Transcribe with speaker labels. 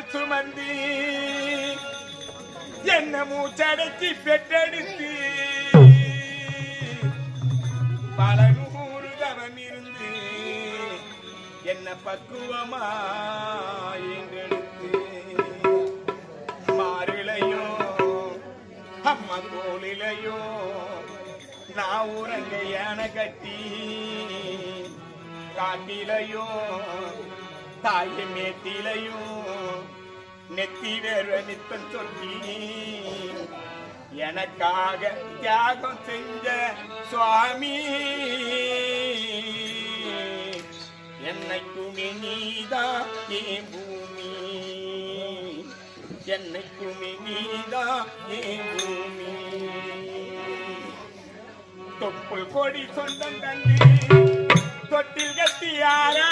Speaker 1: சுமந்து. என்ன மூச்சடக்கி பெற்றெடுத்து. பல நூறு தவம் இருந்து என்ன பக்குவமா என்றெடுத்து மாறிலையும் அம்மா கோலிலையோ நான் உறங்க யானை கட்டி. காட்டிலையோ தாய் மேத்திலையும் நெத்தி வேறு நித்தம் சொல்லி. எனக்காக தியாகம் செஞ்ச சுவாமி என்னைக்குமே நீதான் என் பூமி? என்னைக்குமே நீதான் என் பூமி? தொப்புள் கொடி சொந்தம் தந்து தொட்டில் கட்டி யாரா